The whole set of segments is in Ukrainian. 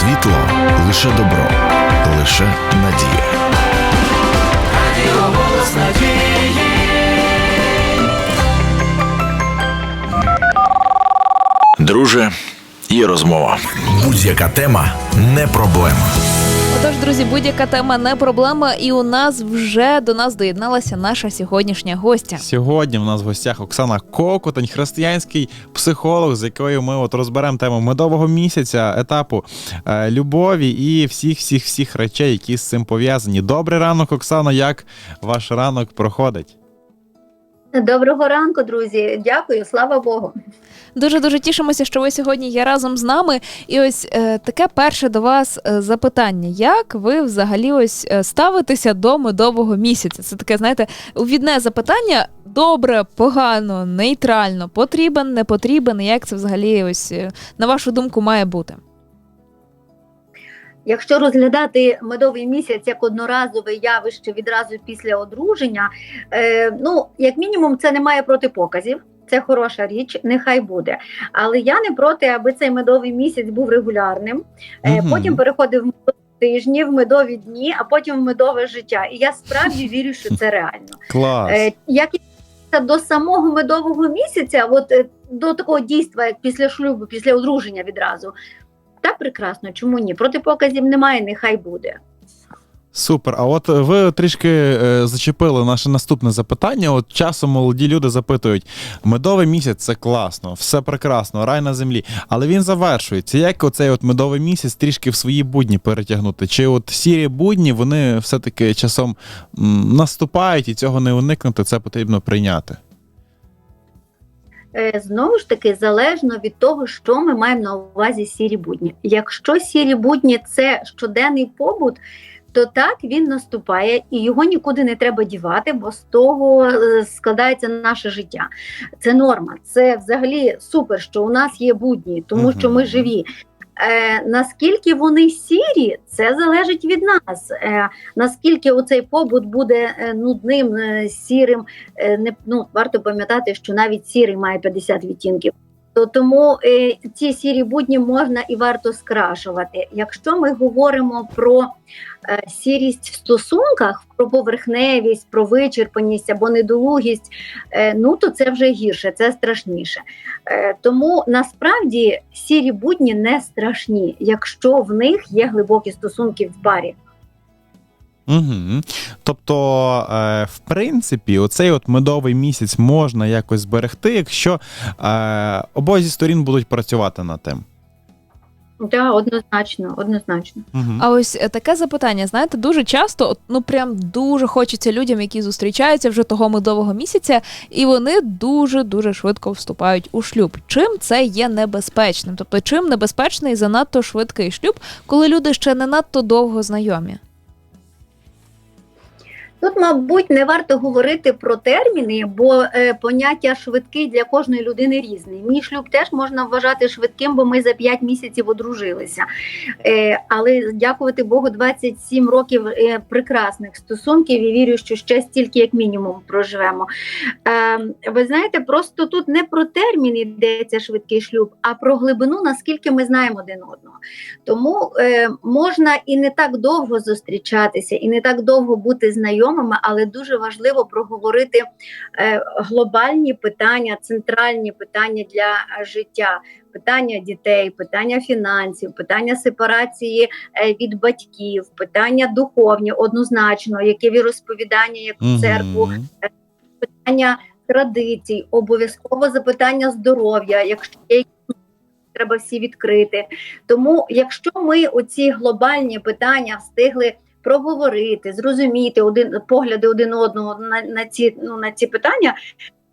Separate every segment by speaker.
Speaker 1: світло, лише добро, лише надія.
Speaker 2: Радіо голос надії.
Speaker 1: Друже, є розмова. Будь-яка тема не проблема.
Speaker 3: Отож, друзі, будь-яка тема не проблема, і у нас вже до нас доєдналася наша сьогоднішня гостя.
Speaker 4: Сьогодні в нас в гостях Оксана Кокотань, християнський психолог, з якою ми от розберемо тему медового місяця, етапу е, любові і всіх, всіх, всіх речей, які з цим пов'язані. Добрий ранок, Оксана. Як ваш ранок проходить?
Speaker 5: Доброго ранку, друзі. Дякую, слава Богу.
Speaker 3: Дуже дуже тішимося, що ви сьогодні є разом з нами. І ось е, таке перше до вас е, запитання: як ви взагалі ось е, ставитеся до медового місяця? Це таке, знаєте, увідне запитання: добре, погано, нейтрально, потрібен, не потрібен. Як це взагалі, ось е, на вашу думку, має бути?
Speaker 5: Якщо розглядати медовий місяць як одноразове явище відразу після одруження, е, ну як мінімум, це не має протипоказів. Це хороша річ, нехай буде. Але я не проти, аби цей медовий місяць був регулярним.
Speaker 4: Мгм.
Speaker 5: Потім переходив в медові тижні, в медові дні, а потім в медове життя. І я справді вірю, що це реально.
Speaker 4: Клас.
Speaker 5: Е, Як до самого медового місяця, от е, до такого дійства, як після шлюбу, після одруження відразу, та прекрасно, чому ні? Протипоказів немає, нехай буде.
Speaker 4: Супер. А от ви трішки е, зачепили наше наступне запитання. От часом молоді люди запитують: медовий місяць це класно, все прекрасно, рай на землі. Але він завершується. Як оцей от медовий місяць трішки в свої будні перетягнути? Чи от сірі будні вони все-таки часом м, наступають і цього не уникнути, це потрібно прийняти?
Speaker 5: Е, Знову ж таки, залежно від того, що ми маємо на увазі сірі будні. Якщо сірі будні це щоденний побут, то так він наступає і його нікуди не треба дівати, бо з того е, складається наше життя. Це норма. Це взагалі супер, що у нас є будні, тому що ми живі. Е, наскільки вони сірі, це залежить від нас. Е, наскільки оцей побут буде е, нудним, е, сірим, е, не ну варто пам'ятати, що навіть сірий має 50 відтінків. То тому е, ці сірі будні можна і варто скрашувати. Якщо ми говоримо про е, сірість в стосунках, про поверхневість, про вичерпаність або недолугість, е, ну то це вже гірше, це страшніше. Е, тому насправді сірі будні не страшні, якщо в них є глибокі стосунки в парі.
Speaker 4: Угу. Тобто, е, в принципі, оцей от медовий місяць можна якось зберегти, якщо е, обоє зі сторін будуть працювати над тим.
Speaker 5: Так, однозначно, однозначно.
Speaker 4: Угу.
Speaker 3: А ось е, таке запитання, знаєте, дуже часто, от, ну прям дуже хочеться людям, які зустрічаються вже того медового місяця, і вони дуже дуже швидко вступають у шлюб. Чим це є небезпечним? Тобто, чим небезпечний занадто швидкий шлюб, коли люди ще не надто довго знайомі?
Speaker 5: Тут, мабуть, не варто говорити про терміни, бо е, поняття швидкий для кожної людини різний. Мій шлюб теж можна вважати швидким, бо ми за 5 місяців одружилися. Е, але дякувати Богу, 27 років е, прекрасних стосунків і вірю, що ще стільки, як мінімум, проживемо. Е, ви знаєте, просто тут не про термін йдеться швидкий шлюб, а про глибину, наскільки ми знаємо один одного. Тому е, можна і не так довго зустрічатися, і не так довго бути знайомими, але дуже важливо проговорити е, глобальні питання, центральні питання для е, життя. Питання дітей, питання фінансів, питання сепарації е, від батьків, питання духовні, однозначно, яке віросповідання, як в церкву, питання традицій, обов'язково запитання здоров'я, якщо є треба всі відкрити. Тому, якщо ми оці глобальні питання встигли проговорити, зрозуміти один погляди один одного на, на ці ну на ці питання.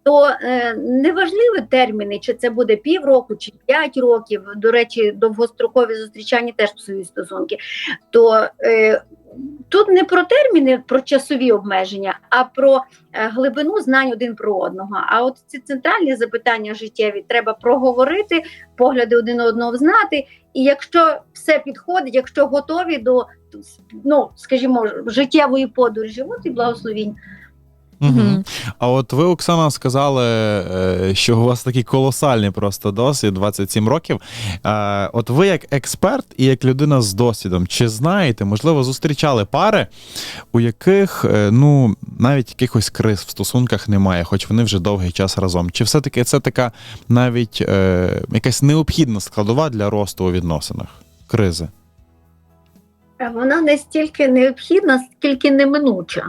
Speaker 5: То е, неважливі терміни, чи це буде півроку, чи п'ять років. До речі, довгострокові зустрічання теж псують стосунки. То е, тут не про терміни, про часові обмеження, а про е, глибину знань один про одного. А от ці центральні запитання життєві треба проговорити, погляди один одного знати. І якщо все підходить, якщо готові до ну, скажімо, життєвої подорожі, от і благословінь.
Speaker 4: Угу. А от ви, Оксана, сказали, е, що у вас такий колосальний просто досвід 27 років. От ви, як експерт і як людина з досвідом, чи знаєте, можливо, зустрічали пари, у яких е, ну навіть якихось криз в стосунках немає, хоч вони вже довгий час разом? Чи все-таки це така навіть е, якась необхідна складова для росту у відносинах? Кризи?
Speaker 5: Вона не стільки необхідна, скільки неминуча.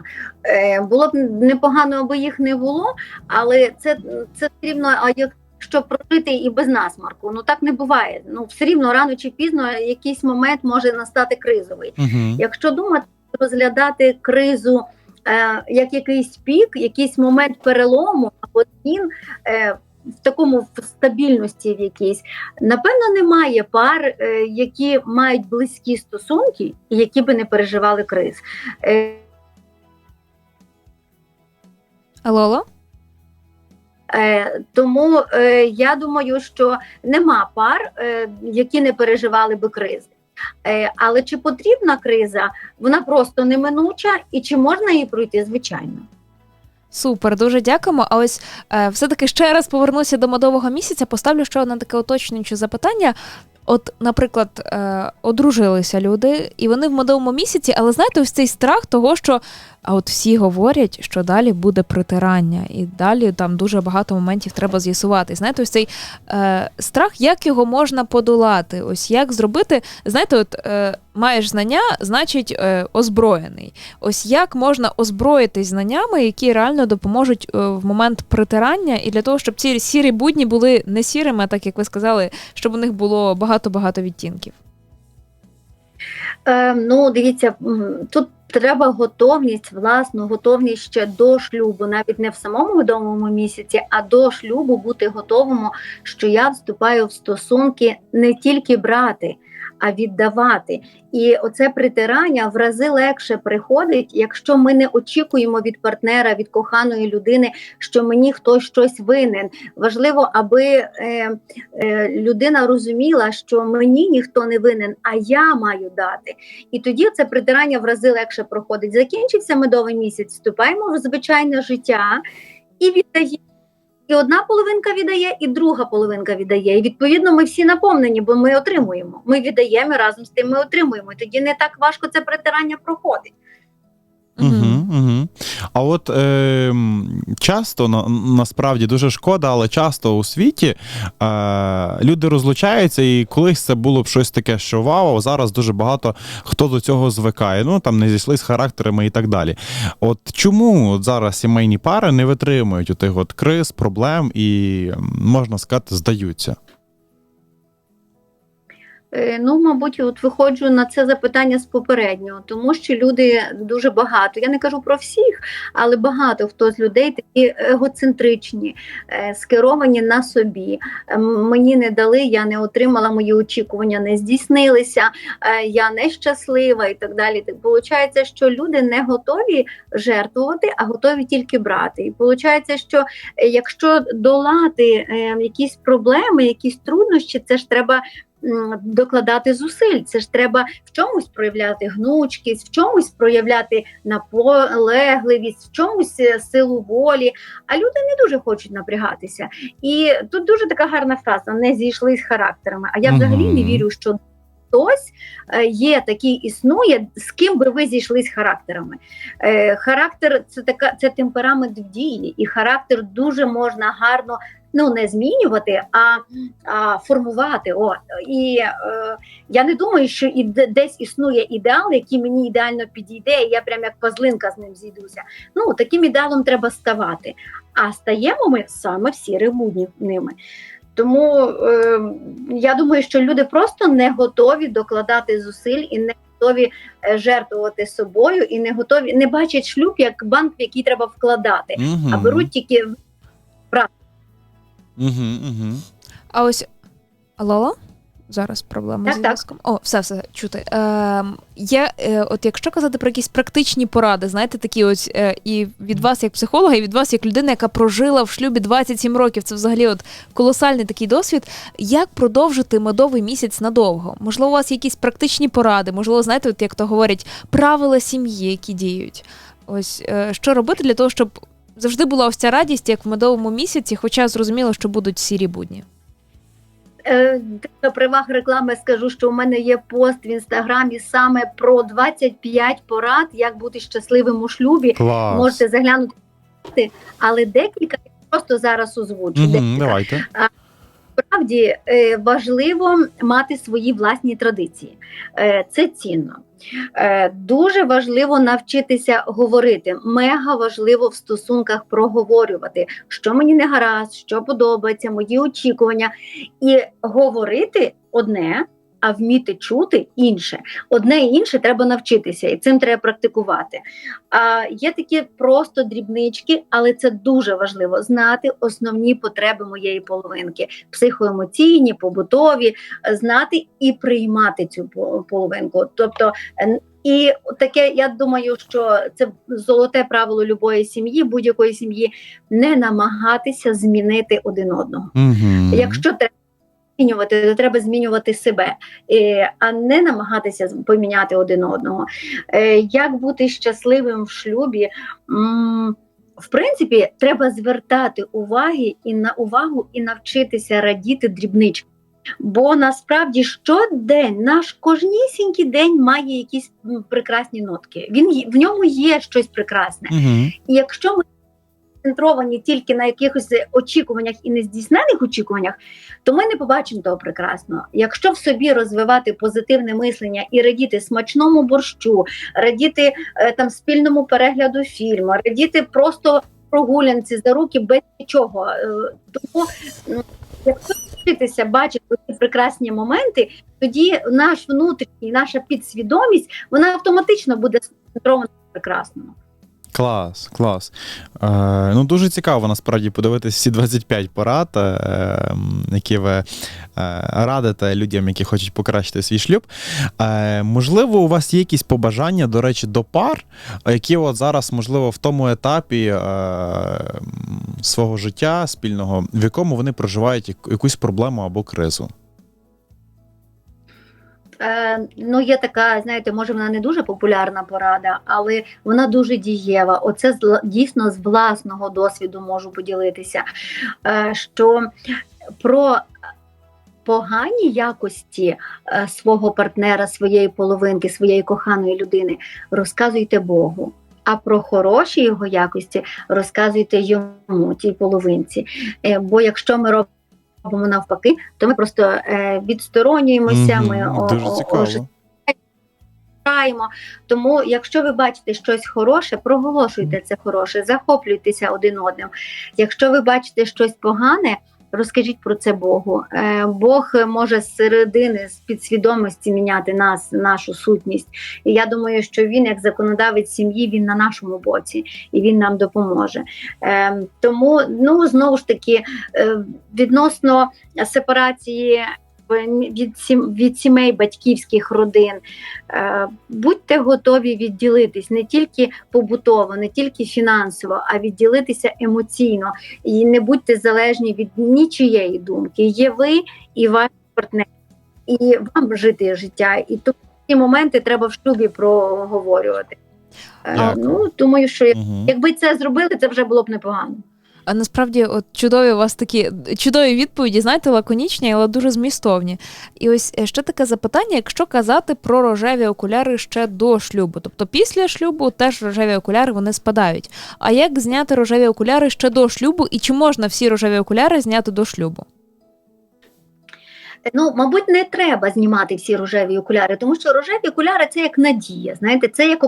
Speaker 5: Е, було б непогано, аби їх не було, але це, це все рівно, а якщо прожити і без насмарку, ну так не буває. Ну все рівно рано чи пізно якийсь момент може настати кризовий.
Speaker 4: Угу.
Speaker 5: Якщо думати, розглядати кризу е, як якийсь пік, якийсь момент перелому або змін е, в такому в стабільності в якійсь, напевно, немає пар, е, які мають близькі стосунки і які би не переживали криз. Е,
Speaker 3: Алло, алло?
Speaker 5: Е, тому е, я думаю, що нема пар, е, які не переживали би кризи. Е, але чи потрібна криза? Вона просто неминуча, і чи можна її пройти? Звичайно.
Speaker 3: Супер, дуже дякуємо. А ось е, все-таки ще раз повернуся до медового місяця. Поставлю ще одне таке уточнююче запитання. От, наприклад, е, одружилися люди, і вони в медовому місяці, але знаєте, ось цей страх того, що а от всі говорять, що далі буде притирання, і далі там дуже багато моментів треба з'ясувати. Знаєте, ось цей е, страх, як його можна подолати? Ось як зробити, знаєте, от е, маєш знання, значить е, озброєний. Ось як можна озброїтись знаннями, які реально допоможуть е, в момент притирання, і для того, щоб ці сірі будні були не сірими, а так як ви сказали, щоб у них було багато-багато відтінків.
Speaker 5: Е, ну, дивіться, тут треба готовність, власну готовність ще до шлюбу, навіть не в самому медовому місяці, а до шлюбу бути готовому, що я вступаю в стосунки не тільки брати, а віддавати. І оце притирання в рази легше приходить, якщо ми не очікуємо від партнера, від коханої людини, що мені хтось щось винен. Важливо, аби е, е, людина розуміла, що мені ніхто не винен, а я маю дати. І тоді це притирання в рази легше проходить. Закінчився медовий місяць, вступаємо в звичайне життя і віддаємо. І одна половинка віддає, і друга половинка віддає. І відповідно ми всі наповнені, бо ми отримуємо. Ми віддаємо разом з тим ми отримуємо. І тоді не так важко це притирання проходить.
Speaker 4: Угу, угу. А от е, часто на, насправді дуже шкода, але часто у світі е, люди розлучаються, і колись це було б щось таке, що вау, зараз дуже багато хто до цього звикає. Ну там не зійшли з характерами і так далі. От чому от зараз сімейні пари не витримують у тих от криз, проблем і можна сказати, здаються?
Speaker 5: Е, Ну, мабуть, от виходжу на це запитання з попереднього, тому що люди дуже багато. Я не кажу про всіх, але багато хто з людей такі егоцентричні, е, скеровані на собі. Мені не дали, я не отримала, мої очікування не здійснилися, е, я нещаслива і так далі. Так виходить, що люди не готові жертвувати, а готові тільки брати. І виходить, що якщо долати е, якісь проблеми, якісь труднощі, це ж треба докладати зусиль. Це ж треба в чомусь проявляти гнучкість, в чомусь проявляти наполегливість, в чомусь е, силу волі. А люди не дуже хочуть напрягатися. І тут дуже така гарна фраза: не зійшли з характерами. А я взагалі не вірю, що. Хтось е, є такий існує, з ким би ви зійшлись характерами. Е, характер це така це темперамент в дії, і характер дуже можна гарно ну не змінювати, а, а формувати. О, і е, я не думаю, що і десь існує ідеал, який мені ідеально підійде, і я прям як козлинка з ним зійдуся. Ну таким ідеалом треба ставати. А стаємо ми саме в сірих ними. Тому е, я думаю, що люди просто не готові докладати зусиль і не готові е, жертвувати собою, і не готові, не бачать шлюб як банк, в який треба вкладати,
Speaker 4: Угу.
Speaker 5: а беруть тільки
Speaker 4: Угу, угу.
Speaker 3: А ось алло, алло? Зараз проблема
Speaker 5: Так,
Speaker 3: з зв'язком. О, все, все чути. Е, є, е, от якщо казати про якісь практичні поради, знаєте, такі ось е, і від вас як психолога, і від вас як людини, яка прожила в шлюбі 27 років, це взагалі от колосальний такий досвід. Як продовжити медовий місяць надовго? Можливо, у вас є якісь практичні поради, можливо, знаєте, от як то говорять, правила сім'ї, які діють. Ось е, що робити для того, щоб завжди була ось ця радість, як в медовому місяці, хоча зрозуміло, що будуть сірі будні.
Speaker 5: Е, До приваг реклами скажу, що у мене є пост в інстаграмі саме про 25 порад, як бути щасливим у шлюбі.
Speaker 4: Клас.
Speaker 5: Можете заглянути, але декілька я просто зараз озвучу.
Speaker 4: Угу,
Speaker 5: Декілька.
Speaker 4: давайте.
Speaker 5: Справді е, важливо мати свої власні традиції. Е, Це цінно. Е, Дуже важливо навчитися говорити. Мега важливо в стосунках проговорювати, що мені не гаразд, що подобається, мої очікування. І говорити одне, а вміти чути інше. Одне і інше треба навчитися, і цим треба практикувати. А є такі просто дрібнички, але це дуже важливо знати основні потреби моєї половинки психоемоційні, побутові, е, знати і приймати цю по- половинку. Тобто, і таке, я думаю, що це золоте правило любої сім'ї, будь-якої сім'ї, не намагатися змінити один одного.
Speaker 4: Угу.
Speaker 5: Якщо треба змінювати, то треба змінювати себе, е, а не намагатися поміняти один одного. Е, Як бути щасливим в шлюбі? В принципі, треба звертати уваги і на увагу і навчитися радіти дрібничкам. Бо насправді щодень, наш кожнісінький день має якісь прекрасні нотки. Він в ньому є щось прекрасне.
Speaker 4: Угу.
Speaker 5: І якщо ми концентровані тільки на якихось очікуваннях і нездійснених очікуваннях, то ми не побачимо того прекрасного. Якщо в собі розвивати позитивне мислення і радіти смачному борщу, радіти е, там спільному перегляду фільму, радіти просто прогулянці за руки без нічого. Е, тому якщо вчитися бачити ці прекрасні моменти, тоді наш внутрішній, наша підсвідомість вона автоматично буде сконцентрована на прекрасному.
Speaker 4: Клас, клас. Е, ну дуже цікаво насправді подивитися всі 25 порад, е, які ви е, радите людям, які хочуть покращити свій шлюб. Е, можливо, у вас є якісь побажання, до речі, до пар, які от зараз, можливо, в тому етапі е, свого життя спільного, в якому вони проживають якусь проблему або кризу.
Speaker 5: Е, ну, є така, знаєте, може вона не дуже популярна порада, але вона дуже дієва. Оце з- дійсно з власного досвіду можу поділитися. Е, що про погані якості е, свого партнера, своєї половинки, своєї коханої людини розказуйте Богу. А про хороші його якості розказуйте йому, тій половинці. Бо якщо ми робимо навпаки, то ми просто е, відсторонюємося. Ми
Speaker 4: Мгм,
Speaker 5: о- о- ожидаємо. Тому, якщо ви бачите щось хороше, проголошуйте це хороше, захоплюйтеся один одним. Якщо ви бачите щось погане, розкажіть про це Богу. Е, Бог може з середини, з підсвідомості міняти нас, нашу сутність. І я думаю, що він, як законодавець сім'ї, він на нашому боці і він нам допоможе. Е, Тому, ну знову ж таки, е, відносно сепарації. Від сім від сімей батьківських родин Е, будьте готові відділитись не тільки побутово, не тільки фінансово, а відділитися емоційно. І не будьте залежні від нічиєї думки. Є ви і ваш партнер, і вам жити життя. І тому ці моменти треба в шлюбі проговорювати. Е,
Speaker 4: Дякую.
Speaker 5: Ну думаю, що
Speaker 4: Угу.
Speaker 5: якби це зробили, це вже було б непогано.
Speaker 3: А насправді, от чудові у вас такі чудові відповіді, знаєте, лаконічні, але дуже змістовні. І ось е, ще таке запитання: якщо казати про рожеві окуляри ще до шлюбу, тобто після шлюбу теж рожеві окуляри вони спадають. А як зняти рожеві окуляри ще до шлюбу, і чи можна всі рожеві окуляри зняти до шлюбу?
Speaker 5: Ну, мабуть, не треба знімати всі рожеві окуляри, тому що рожеві окуляри це як надія, знаєте, це як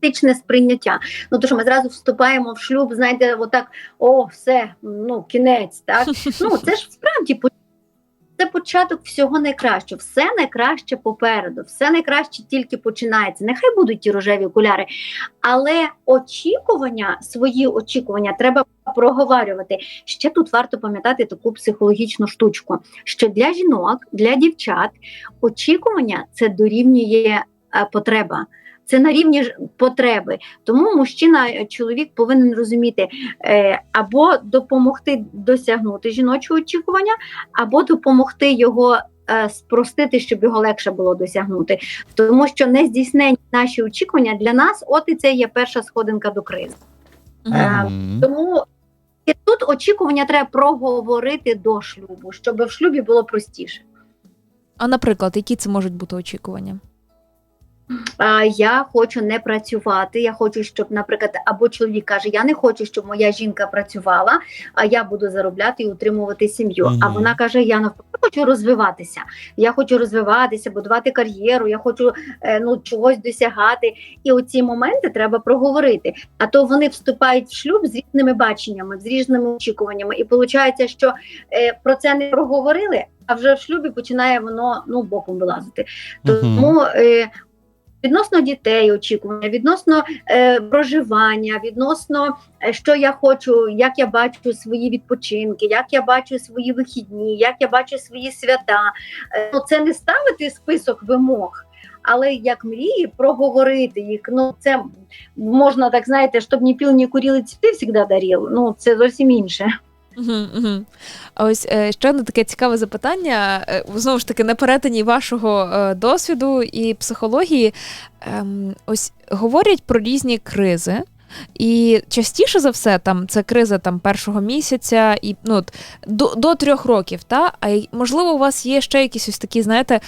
Speaker 5: оптимістичне сприйняття. Ну, то що ми зразу вступаємо в шлюб, знаєте, отак, о, все, ну, кінець, так. Ну, це ж справді це початок всього найкращого, все найкраще попереду, все найкраще тільки починається. Нехай будуть ті рожеві окуляри, але очікування, свої очікування треба проговорювати. Ще тут варто пам'ятати таку психологічну штучку, що для жінок, для дівчат очікування це дорівнює е, потреба. Це на рівні потреби. Тому мужчина, е, чоловік повинен розуміти е, або допомогти досягнути жіночого очікування, або допомогти його е, спростити, щоб його легше було досягнути. Тому що нездійснені наші очікування для нас, от і це є перша сходинка до кризи.
Speaker 3: Мгм.
Speaker 5: Тому і тут очікування треба проговорити до шлюбу, щоб в шлюбі було простіше.
Speaker 3: А наприклад, які це можуть бути очікування?
Speaker 5: Я хочу не працювати. Я хочу, щоб, наприклад, або чоловік каже: Я не хочу, щоб моя жінка працювала, а я буду заробляти і утримувати сім'ю. А вона каже: Я навпаки хочу розвиватися. Я хочу розвиватися, будувати кар'єру, я хочу е, ну чогось досягати. І оці моменти треба проговорити. А то вони вступають в шлюб з різними баченнями, з різними очікуваннями. І виходить, що е, про це не проговорили. А вже в шлюбі починає воно ну боком вилазити. Тому е, відносно дітей очікування, відносно е, проживання, відносно е, що я хочу, як я бачу свої відпочинки, як я бачу свої вихідні, як я бачу свої свята. Е, ну, це не ставити список вимог. Але як мрії проговорити їх, ну це можна так знаєте, щоб ні піл, ні куріли цвіти завжди даріл. Ну це зовсім інше.
Speaker 3: Угу, угу. А ось е, ще одне таке цікаве запитання. е, Знову ж таки, на перетині вашого е, досвіду і психології. Ем, ось говорять про різні кризи. І частіше за все, там це криза там першого місяця, і ну до, до трьох років. Та а можливо, у вас є ще якісь ось такі, знаєте,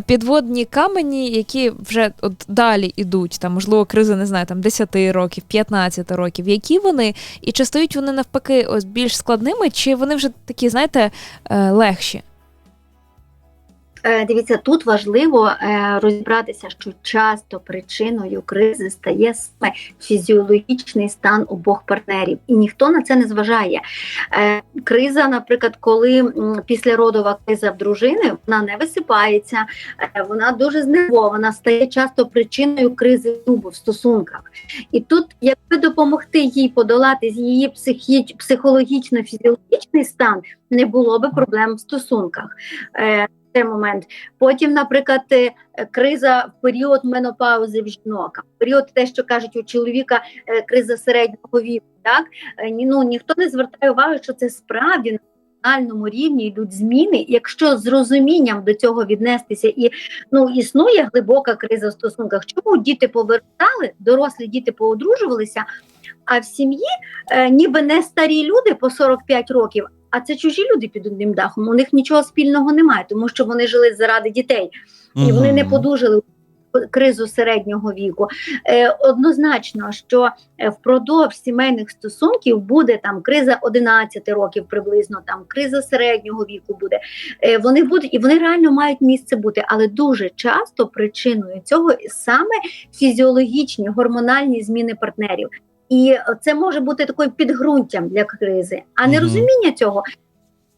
Speaker 3: підводні камені, які вже от далі ідуть. Там, можливо, кризи не знаю, там 10 років, 15 років. Які вони, і чи стають вони навпаки ось більш складними, чи вони вже такі, знаєте, е, легші?
Speaker 5: Е, Дивіться, тут важливо е, розібратися, що часто причиною кризи стає саме фізіологічний стан обох партнерів, і ніхто на це не зважає. Е, Криза, наприклад, коли післяродова криза в дружини, вона не висипається, вона дуже знервована, стає часто причиною кризи шлюбу в стосунках. І тут, якби допомогти їй подолати її психологічно-фізіологічний стан, не було би проблем в стосунках. Це момент. Потім, наприклад, е, криза в період менопаузи в жінок, період те, що кажуть у чоловіка, е, криза середнього віку. Так Е, ну ніхто не звертає уваги, що це справді на національному рівні йдуть зміни. Якщо з розумінням до цього віднестися, і ну існує глибока криза в стосунках. Чому діти повертали, дорослі діти поодружувалися, а в сім'ї е, ніби не старі люди по 45 років. А це чужі люди під одним дахом. У них нічого спільного немає, тому що вони жили заради дітей і вони не подужали кризу середнього віку. Е, однозначно, що е, впродовж сімейних стосунків буде там криза 11 років, приблизно там криза середнього віку буде. Е, вони будуть і вони реально мають місце бути, але дуже часто причиною цього саме фізіологічні гормональні зміни партнерів. І це може бути таким підґрунтям для кризи, а нерозуміння цього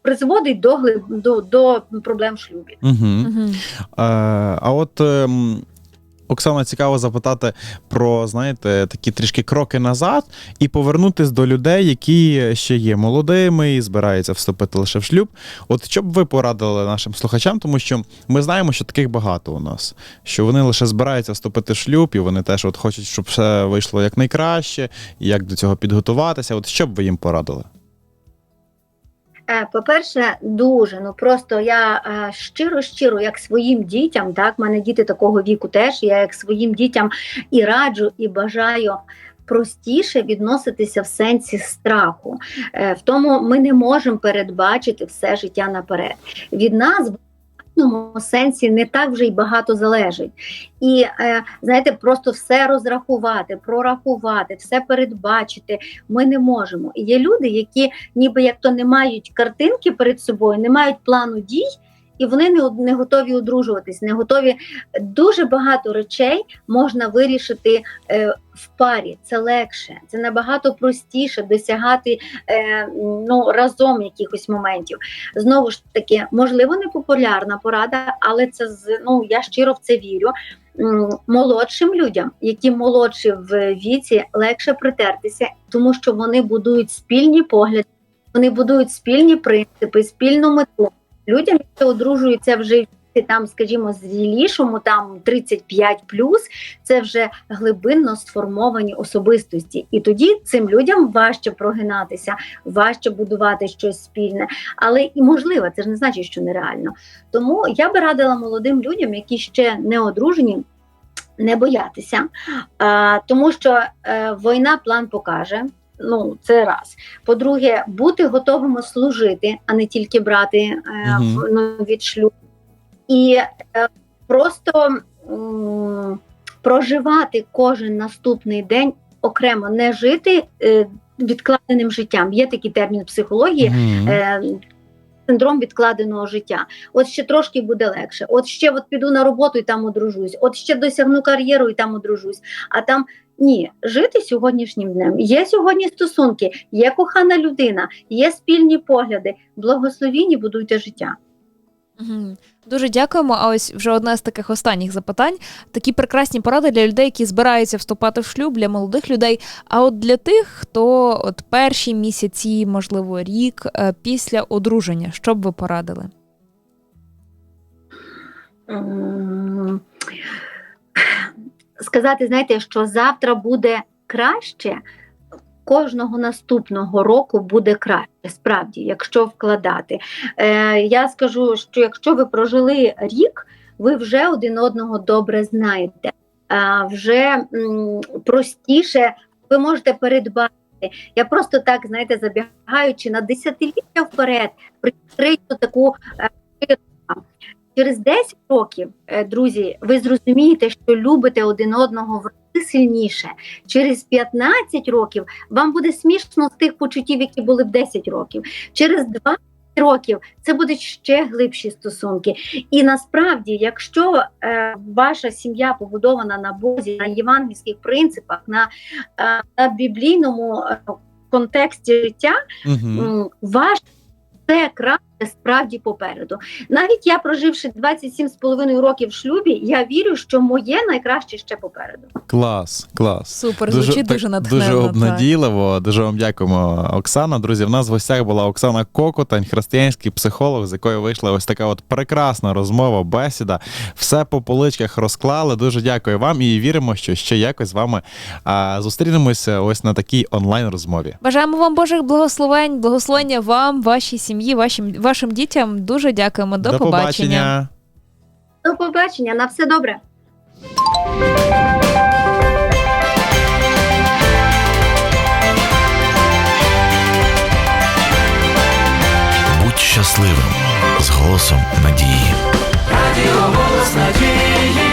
Speaker 5: призводить до, до, до проблем в шлюбі.
Speaker 4: Угу.
Speaker 3: Угу.
Speaker 4: А, а от ем, Оксана, цікаво запитати про, знаєте, такі трішки кроки назад і повернутись до людей, які ще є молодими і збираються вступити лише в шлюб. От що б ви порадили нашим слухачам, тому що ми знаємо, що таких багато у нас, що вони лише збираються вступити в шлюб, і вони теж от хочуть, щоб все вийшло якнайкраще, як до цього підготуватися. От що б ви їм порадили?
Speaker 5: Е, По-перше, дуже ну просто я е, щиро щиро, як своїм дітям, так в мене діти такого віку теж. Я як своїм дітям і раджу, і бажаю. Простіше відноситися в сенсі страху, Е, в тому ми не можемо передбачити все життя наперед. Від нас в сенсі не так вже й багато залежить. І е, знаєте, просто все розрахувати, прорахувати, все передбачити ми не можемо. І є люди, які ніби як то не мають картинки перед собою, не мають плану дій, і вони не, не готові одружуватись, не готові. Дуже багато речей можна вирішити е, в парі. Це легше, це набагато простіше досягати е, ну, разом якихось моментів. Знову ж таки, можливо, не популярна порада, але це з- ну, я щиро в це вірю. Молодшим людям, які молодші в віці, легше притертися, тому що вони будують спільні погляди, вони будують спільні принципи, спільну мету. Людям, які одружуються вже там, скажімо, зрілішому, там 35 це вже глибинно сформовані особистості. І тоді цим людям важче прогинатися, важче будувати щось спільне. Але і можливо, це ж не значить, що нереально. Тому я би радила молодим людям, які ще не одружені. Не боятися, тому що е, війна план покаже. Ну, це раз. По-друге, бути готовими служити, а не тільки брати е, в- ну, від шлюбу. І е, просто м, проживати кожен наступний день окремо, не жити е, відкладеним життям. Є такий термін психології.
Speaker 4: Мгм.
Speaker 5: Е, Синдром відкладеного життя. От ще трошки буде легше. От ще от піду на роботу і там одружусь. От ще досягну кар'єру і там одружусь. А там ні, жити сьогоднішнім днем. Є сьогодні стосунки, є кохана людина, є спільні погляди. Благословінні будуйте життя.
Speaker 3: Дуже дякуємо. А ось вже одне з таких останніх запитань. Такі прекрасні поради для людей, які збираються вступати в шлюб, для молодих людей. А от для тих, хто от перші місяці, можливо, рік е, після одруження, що б ви порадили?
Speaker 5: Сказати, знаєте, що завтра буде краще. Кожного наступного року буде краще, справді, якщо вкладати. Е, я скажу, що якщо ви прожили рік, ви вже один одного добре знаєте, вже простіше ви можете передбати. Я просто так, знаєте, забігаючи на десятиліття вперед, прикрию таку е, через 10 років, е, друзі, ви зрозумієте, що любите один одного в рази сильніше. Через 15 років вам буде смішно з тих почуттів, які були в 10 років. Через 20 років це будуть ще глибші стосунки. І насправді, якщо е, ваша сім'я побудована на Бозі, на євангельських принципах, на, е, на біблійному е, контексті життя, м, ваш все краще справді попереду. Навіть я, проживши 27,5 років в шлюбі, я вірю, що моє найкраще ще попереду.
Speaker 4: Клас, клас.
Speaker 3: Супер, звучить дуже,
Speaker 4: так-
Speaker 3: натхненно.
Speaker 4: Дуже
Speaker 3: так.
Speaker 4: обнадійливо. Дуже вам дякуємо, Оксана. Друзі, в нас в гостях була Оксана Кокотань, християнський психолог, з якою вийшла ось така от прекрасна розмова, бесіда. Все по поличках розклали. Дуже дякую вам і віримо, що ще якось з вами а, зустрінемося ось на такій онлайн розмові.
Speaker 3: Бажаємо вам Божих благословень, благословення вам, вашій сім'ї, вашим, вашим дітям. Дуже дякуємо. До, побачення.
Speaker 5: До побачення, на все добре.
Speaker 1: Будь щасливим з голосом надії.
Speaker 2: Радіо голос надії.